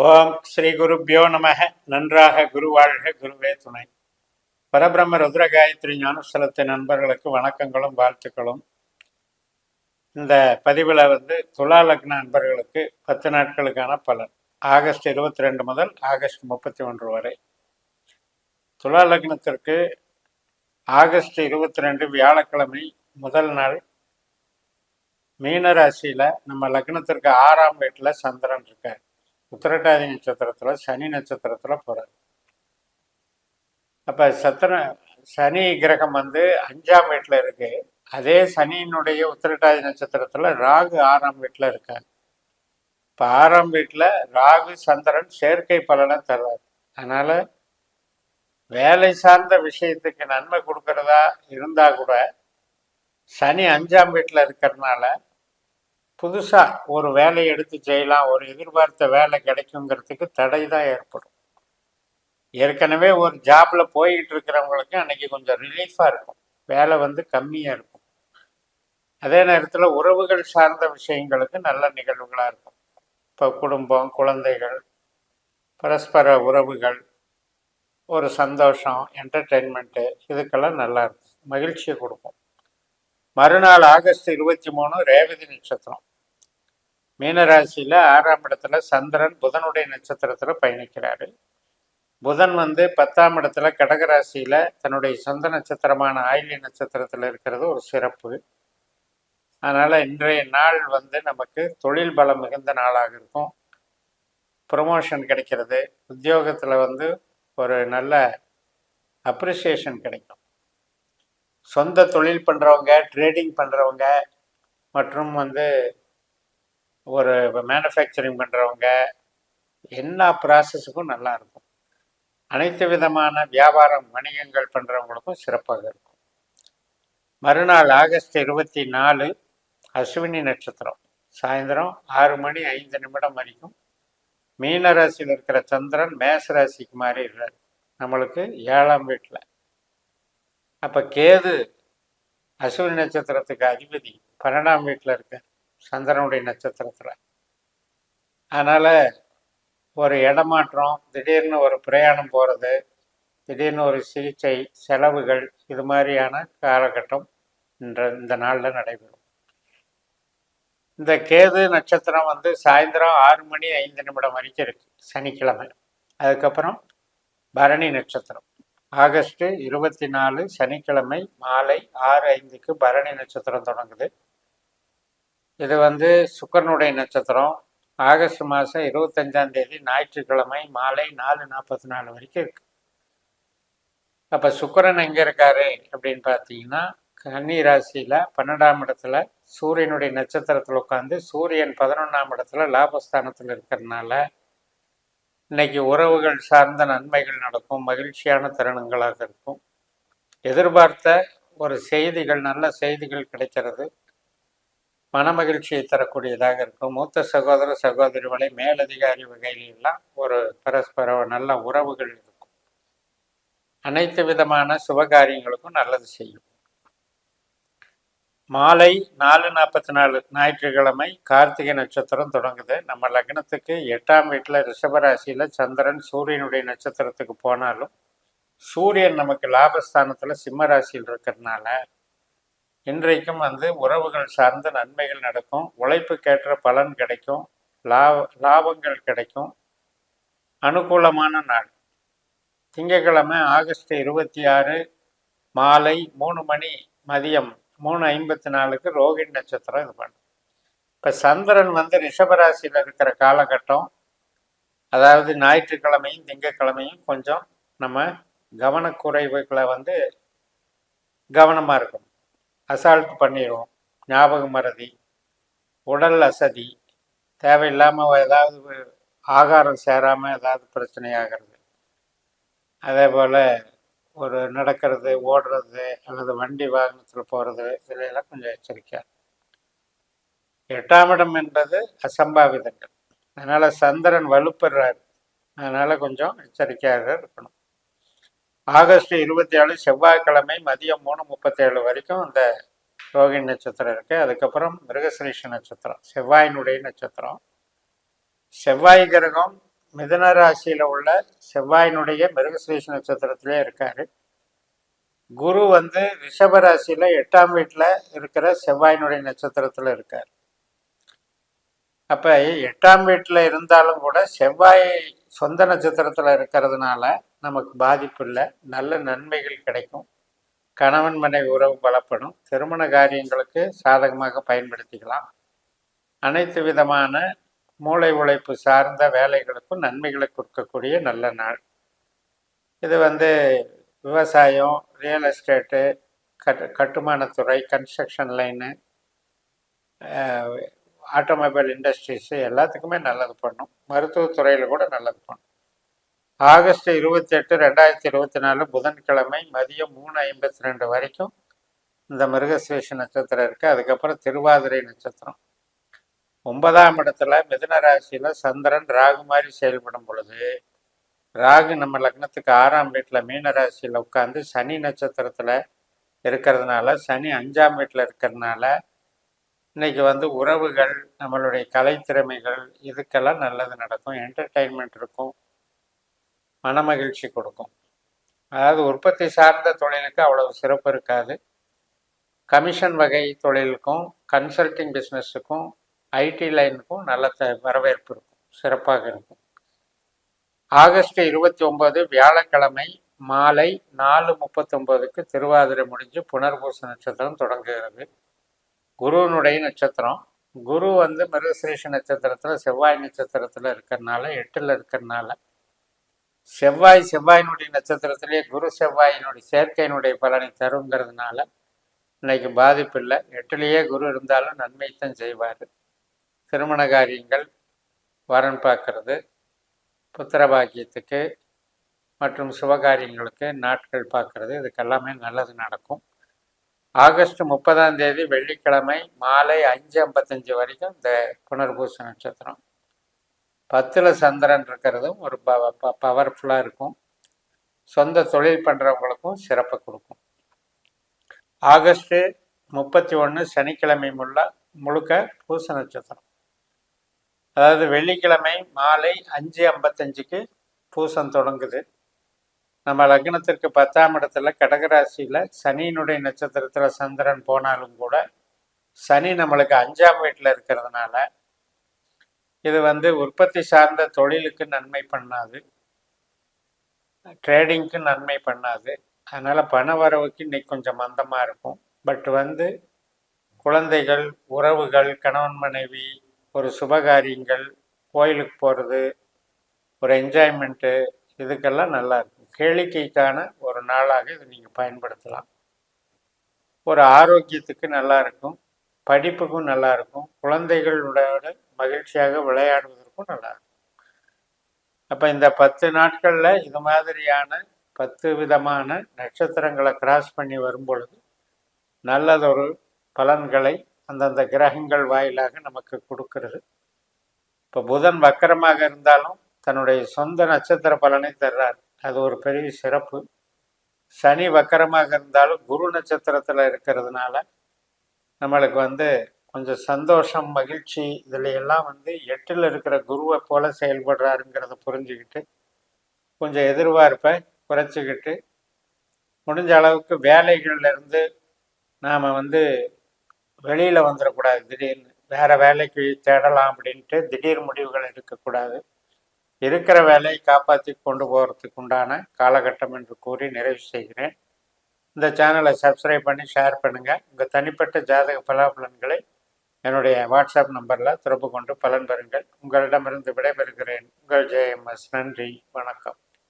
ஓம் ஸ்ரீ குருப்பியோ நமக. நன்றாக குரு வாழ்க குருவே துணை. பரபிரம்ம ருத்ரகாயத்ரி ஞானஸ்தலத்தின் நண்பர்களுக்கு வணக்கங்களும் வாழ்த்துக்களும். இந்த பதிவில் வந்து துலா லக்ன நண்பர்களுக்கு பத்து நாட்களுக்கான பலன். ஆகஸ்ட் இருபத்தி ரெண்டு முதல் ஆகஸ்ட் முப்பத்தி ஒன்று வரை. துலா லக்னத்திற்கு ஆகஸ்ட் இருபத்தி ரெண்டு வியாழக்கிழமை முதல் நாள் மீனராசியில் நம்ம லக்னத்திற்கு ஆறாம் வீட்டில் சந்திரன் இருக்கார். உத்திரட்டாதி நட்சத்திரத்துல சனி நட்சத்திரத்துல போறாரு அப்ப சத்திர சனி கிரகம் வந்து அஞ்சாம் வீட்டுல இருக்கு. அதே சனியினுடைய உத்திரட்டாதி நட்சத்திரத்துல ராகு ஆறாம் வீட்டுல இருக்காங்க இப்போ ஆறாம் வீட்டுல ராகு சந்திரன் செயற்கை பலனை தர்றாரு. அதனால வேலை சார்ந்த விஷயத்துக்கு நன்மை கொடுக்கறதா இருந்தா கூட சனி அஞ்சாம் வீட்டுல இருக்கிறதுனால புதுசாக ஒரு வேலையை எடுத்து செய்யலாம் ஒரு எதிர்பார்த்த வேலை கிடைக்குங்கிறதுக்கு தடை தான் ஏற்படும். ஏற்கனவே ஒரு ஜாப்ல போய்கிட்டு இருக்கிறவங்களுக்கு அன்னைக்கு கொஞ்சம் ரிலீஃபாக இருக்கும். வேலை வந்து கம்மியாக இருக்கும். அதே நேரத்தில் உறவுகள் சார்ந்த விஷயங்களுக்கு நல்ல நிகழ்வுகளாக இருக்கும். இப்போ குடும்பம் குழந்தைகள் பரஸ்பர உறவுகள் ஒரு சந்தோஷம் என்டர்டெயின்மெண்ட்டு இதுக்கெல்லாம் நல்லா இருக்கும். மகிழ்ச்சியை கொடுக்கும். மறுநாள் ஆகஸ்ட் இருபத்தி மூணு ரேவதி நட்சத்திரம். மீனராசியில் ஆறாம் இடத்துல சந்திரன் புதனுடைய நட்சத்திரத்தில் பயணிக்கிறாரு. புதன் வந்து பத்தாம் இடத்துல கடகராசியில் தன்னுடைய சொந்த நட்சத்திரமான ஆயிலி நட்சத்திரத்தில் இருக்கிறது ஒரு சிறப்பு. அதனால் இன்றைய நாள் வந்து நமக்கு தொழில் பலம் மிகுந்த நாளாக இருக்கும். ப்ரொமோஷன் கிடைக்கிறது. உத்தியோகத்தில் வந்து ஒரு நல்ல அப்ரிசியேஷன் கிடைக்கும். சொந்த தொழில் பண்ணுறவங்க ட்ரேடிங் பண்ணுறவங்க மற்றும் வந்து ஒரு மேனுஃபேக்சரிங் பண்ணுறவங்க எல்லா ப்ராசஸுக்கும் நல்லா இருக்கும். அனைத்து விதமான வியாபாரம் வணிகங்கள் பண்ணுறவங்களுக்கும் சிறப்பாக இருக்கும். மறுநாள் ஆகஸ்ட் இருபத்தி நாலு அஸ்வினி நட்சத்திரம். சாயந்தரம் ஆறு மணி ஐந்து நிமிடம் வரைக்கும் மீன ராசியில் இருக்கிற சந்திரன் மேச ராசிக்கு மாறிடுறாரு. நம்மளுக்கு ஏழாம் வீட்டில். அப்போ கேது அஸ்வினி நட்சத்திரத்துக்கு அதிபதி பன்னெண்டாம் வீட்டில் இருக்கார். சந்திரனுடைய நட்சத்திரத்தில். அதனால் ஒரு இடமாற்றம் திடீர்னு ஒரு பிரயாணம் போகிறது திடீர்னு ஒரு சிகிச்சை செலவுகள் இது மாதிரியான காலகட்டம் இன்ற இந்த நாளில் நடைபெறும். இந்த கேது நட்சத்திரம் வந்து சாயந்தரம் ஆறு மணி ஐந்து நிமிடம் வரைக்கும் இருக்கு சனிக்கிழமை. அதுக்கப்புறம் பரணி நட்சத்திரம். ஆகஸ்ட் இருபத்தி நாலு சனிக்கிழமை மாலை ஆறு ஐந்துக்கு பரணி நட்சத்திரம் தொடங்குது. இது வந்து சுக்கரனுடைய நட்சத்திரம். ஆகஸ்ட் மாதம் இருபத்தஞ்சாம் தேதி ஞாயிற்றுக்கிழமை மாலை நாலு நாற்பத்தி நாலு வரைக்கும் இருக்கு. அப்போ சுக்கரன் எங்கே இருக்காரு அப்படின்னு பார்த்தீங்கன்னா கன்னி ராசியில் பன்னெண்டாம் இடத்துல சூரியனுடைய நட்சத்திரத்தில் உட்காந்து சூரியன் பதினொன்றாம் இடத்துல லாபஸ்தானத்தில் இருக்கிறதுனால இன்னைக்கு உறவுகள் சார்ந்த நன்மைகள் நடக்கும் மகிழ்ச்சியான தருணங்களாக இருக்கும். எதிர்பார்த்த ஒரு செய்திகள் நல்ல செய்திகள் கிடைக்கிறது. மனமகிழ்ச்சியை தரக்கூடியதாக இருக்கும். மூத்த சகோதர சகோதரிகளை மேலதிகாரி வகையிலெல்லாம் ஒரு பரஸ்பர நல்ல உறவுகள் இருக்கும். அனைத்து விதமான சுபகாரியங்களுக்கும் நல்லது செய்யும். மாலை நாலு நாற்பத்தி நாலு ஞாயிற்றுக்கிழமை கார்த்திகை நட்சத்திரம் தொடங்குது. நம்ம லக்னத்துக்கு எட்டாம் வீட்டில் ரிஷபராசியில் சந்திரன் சூரியனுடைய நட்சத்திரத்துக்கு போனாலும் சூரியன் நமக்கு லாபஸ்தானத்தில் சிம்ம ராசியில் இருக்கிறதுனால இன்றைக்கும் வந்து உறவுகள் சார்ந்த நன்மைகள் நடக்கும். உழைப்புக்கேற்ற பலன் கிடைக்கும். லாப லாபங்கள் கிடைக்கும். அனுகூலமான நாள். திங்கக்கிழமை ஆகஸ்ட் இருபத்தி ஆறு மாலை மூணு மணி மதியம் மூணு ஐம்பத்தி நாலுக்கு ரோகிணி நட்சத்திரம் இது பண்ணும். இப்போ சந்திரன் வந்து ரிஷபராசியில் இருக்கிற காலகட்டம். அதாவது ஞாயிற்றுக்கிழமையும் திங்கக்கிழமையும் கொஞ்சம் நம்ம கவனக்குறைவுகளை வந்து கவனமாக இருக்கணும். அசால்ட் பண்ணிடுவோம் ஞாபக மறதி. உடல் அசதி. தேவையில்லாமல் ஏதாவது ஆகாரம் சேராமல் ஏதாவது பிரச்சனை ஆகிறது அதே போல் ஒரு நடக்கிறது ஓடுறது அல்லது வண்டி வாகனத்தில் போகிறது இதிலெல்லாம் கொஞ்சம் எச்சரிக்கையாக எட்டாம் இடம் என்பது அசம்பாவிதங்கள். அதனால் சந்திரன் வலுப்பெறார் அதனால் கொஞ்சம் எச்சரிக்கையாக இருக்கணும். ஆகஸ்ட் இருபத்தி ஏழு செவ்வாய்க்கிழமை மதியம் மூணு முப்பத்தேழு வரைக்கும் இந்த ரோகிணி நட்சத்திரம் இருக்குது அதுக்கப்புறம் மிருகசிரீஷ நட்சத்திரம் செவ்வாயினுடைய நட்சத்திரம். செவ்வாய் கிரகம் மிதன ராசியில் உள்ள செவ்வாயினுடைய மிருகசீஷ நட்சத்திரத்திலே இருக்கார். குரு வந்து ரிஷப ராசியில் எட்டாம் வீட்டில் இருக்கிற செவ்வாயினுடைய நட்சத்திரத்தில் இருக்கார். அப்போ எட்டாம் வீட்டில் இருந்தாலும் கூட செவ்வாய் சொந்த நட்சத்திரத்தில் இருக்கிறதுனால நமக்கு பாதிப்பு இல்லை நல்ல நன்மைகள் கிடைக்கும். கணவன் மனைவி உறவு பலப்படும். திருமண காரியங்களுக்கு சாதகமாக பயன்படுத்திக்கலாம். அனைத்து விதமான மூளை உழைப்பு சார்ந்த வேலைகளுக்கும் நன்மைகளை கொடுக்கக்கூடிய நல்ல நாள். இது வந்து விவசாயம் ரியல் எஸ்டேட்டு கட் கட்டுமானத்துறை கன்ஸ்ட்ரக்ஷன் லைனு ஆட்டோமொபைல் இண்டஸ்ட்ரீஸு எல்லாத்துக்குமே நல்லது பண்ணும். மருத்துவத்துறையில் கூட நல்லது பண்ணும். ஆகஸ்ட் இருபத்தி எட்டு ரெண்டாயிரத்தி இருபத்தி நாலு புதன்கிழமை மதியம் மூணு ஐம்பத்தி ரெண்டு வரைக்கும் இந்த மிருகசேஷ நட்சத்திரம் இருக்குது அதுக்கப்புறம் திருவாதிரை நட்சத்திரம். ஒன்பதாம் இடத்துல மிதுன ராசியில் சந்திரன் ராகு மாதிரி செயல்படும் பொழுது ராகு நம்ம லக்னத்துக்கு ஆறாம் வீட்டில் மீன ராசியில் உட்காந்து சனி நட்சத்திரத்தில் இருக்கிறதுனால சனி அஞ்சாம் வீட்டில் இருக்கிறதுனால இன்னைக்கு வந்து உறவுகள் நம்மளுடைய கலைத்திறமைகள் இதுக்கெல்லாம் நல்லது நடக்கும். என்டர்டெயின்மெண்ட் இருக்கும். மனமகிழ்ச்சி கொடுக்கும். அதாவது உற்பத்தி சார்ந்த தொழிலுக்கு அவ்வளவு சிறப்பு இருக்காது. கமிஷன் வகை தொழிலுக்கும் கன்சல்டிங் பிஸ்னஸுக்கும் ஐடி லைனுக்கும் நல்ல வரவேற்பு இருக்கும். சிறப்பாக இருக்கும். ஆகஸ்ட் இருபத்தி ஒன்பது வியாழக்கிழமை மாலை நாலு முப்பத்தொம்போதுக்கு திருவாதிரை முடிஞ்சு புனர்பூச நட்சத்திரம் தொடங்குகிறது. குருவனுடைய நட்சத்திரம். குரு வந்து மிருகசிரேஷ நட்சத்திரத்தில் செவ்வாய் நட்சத்திரத்தில் இருக்கிறனால எட்டில் இருக்கிறனால செவ்வாய் செவ்வாயினுடைய நட்சத்திரத்திலே குரு செவ்வாயினுடைய சேர்க்கையினுடைய பலனை தருங்கிறதுனால இன்னைக்கு பாதிப்பு இல்லை. எட்டிலேயே குரு இருந்தாலும் நன்மைத்தான் செய்வார். திருமண காரியங்கள் வரன் பார்க்கறது. புத்திர பாக்கியத்துக்கு மற்றும் சுபகாரியங்களுக்கு நாட்கள் பார்க்கறது. இதுக்கெல்லாமே நல்லது நடக்கும். ஆகஸ்ட் முப்பதாம் தேதி வெள்ளிக்கிழமை மாலை அஞ்சு ஐம்பத்தஞ்சு வரைக்கும் இந்த புனர்பூச நட்சத்திரம். பத்தில் சந்திரன் இருக்கிறதும் ஒரு ப பவர்ஃபுல்லாக இருக்கும். சொந்த தொழில் பண்ணுறவங்களுக்கும் சிறப்பை கொடுக்கும். ஆகஸ்ட்டு முப்பத்தி ஒன்று சனிக்கிழமை முள்ள முழுக்க பூச நட்சத்திரம். அதாவது வெள்ளிக்கிழமை மாலை அஞ்சு ஐம்பத்தஞ்சுக்கு பூசம் தொடங்குது. நம்ம லக்னத்திற்கு பத்தாம் இடத்துல கடகராசியில் சனியினுடைய நட்சத்திரத்தில் சந்திரன் போனாலும் கூட சனி நம்மளுக்கு அஞ்சாம் வீட்டில் இருக்கிறதுனால இது வந்து உற்பத்தி சார்ந்த தொழிலுக்கு நன்மை பண்ணாது. ட்ரேடிங்க்கு நன்மை பண்ணாது. அதனால் பண வரவுக்கு இன்னைக்கு கொஞ்சம் மந்தமாக இருக்கும். பட் வந்து குழந்தைகள் உறவுகள் கணவன் மனைவி ஒரு சுபகாரியங்கள் கோயிலுக்கு போகிறது ஒரு என்ஜாய்மெண்ட்டு இதுக்கெல்லாம் நல்லா இருக்கும். கேளிக்கைக்கான ஒரு நாளாக இதை நீங்கள் பயன்படுத்தலாம். ஒரு ஆரோக்கியத்துக்கு நல்லா இருக்கும் படிப்புக்கும் நல்லா இருக்கும் குழந்தைகளோட மகிழ்ச்சியாக விளையாடுவதற்கும் நல்லா இருக்கும். அப்போ இந்த பத்து நாட்களில் இது மாதிரியான பத்து விதமான நட்சத்திரங்களை கிராஸ் பண்ணி வரும் பொழுது நல்லதொரு பலன்களை அந்தந்த கிரகங்கள் வாயிலாக நமக்கு கொடுக்கறது. இப்போ புதன் வக்கரமாக இருந்தாலும் தன்னுடைய சொந்த நட்சத்திர பலனை தர்றார். அது ஒரு பெரிய சிறப்பு. சனி வக்கரமாக இருந்தாலும் குரு நட்சத்திரத்தில் இருக்கிறதுனால நம்மளுக்கு வந்து கொஞ்சம் சந்தோஷம் மகிழ்ச்சி இதில் எல்லாம் வந்து எட்டில் இருக்கிற குருவை போல செயல்படுறாருங்கிறத புரிஞ்சுக்கிட்டு கொஞ்சம் எதிர்பார்ப்பை குறைச்சிக்கிட்டு முடிஞ்ச அளவுக்கு வேலைகள்லேருந்து நாம் வந்து வெளியில் வந்துடக்கூடாது திடீர்னு. வேறு வேலைக்கு தேடலாம் அப்படின்ட்டு திடீர் முடிவுகள் எடுக்கக்கூடாது. இருக்கிற வேலையை காப்பாற்றி கொண்டு போகிறதுக்கு உண்டான காலகட்டம் என்று கூறி நிறைவு செய்கிறேன். இந்த சேனலை சப்ஸ்கிரைப் பண்ணி ஷேர் பண்ணுங்கள் உங்கள் தனிப்பட்ட ஜாதக பலாபலன்களை என்னுடைய வாட்ஸ்அப் நம்பரில் தொடர்பு கொண்டு பலன் பெறுங்கள். உங்களிடமிருந்து விடைபெறுகிறேன். உங்கள் ஜேஎம்எஸ் நன்றி. வணக்கம்.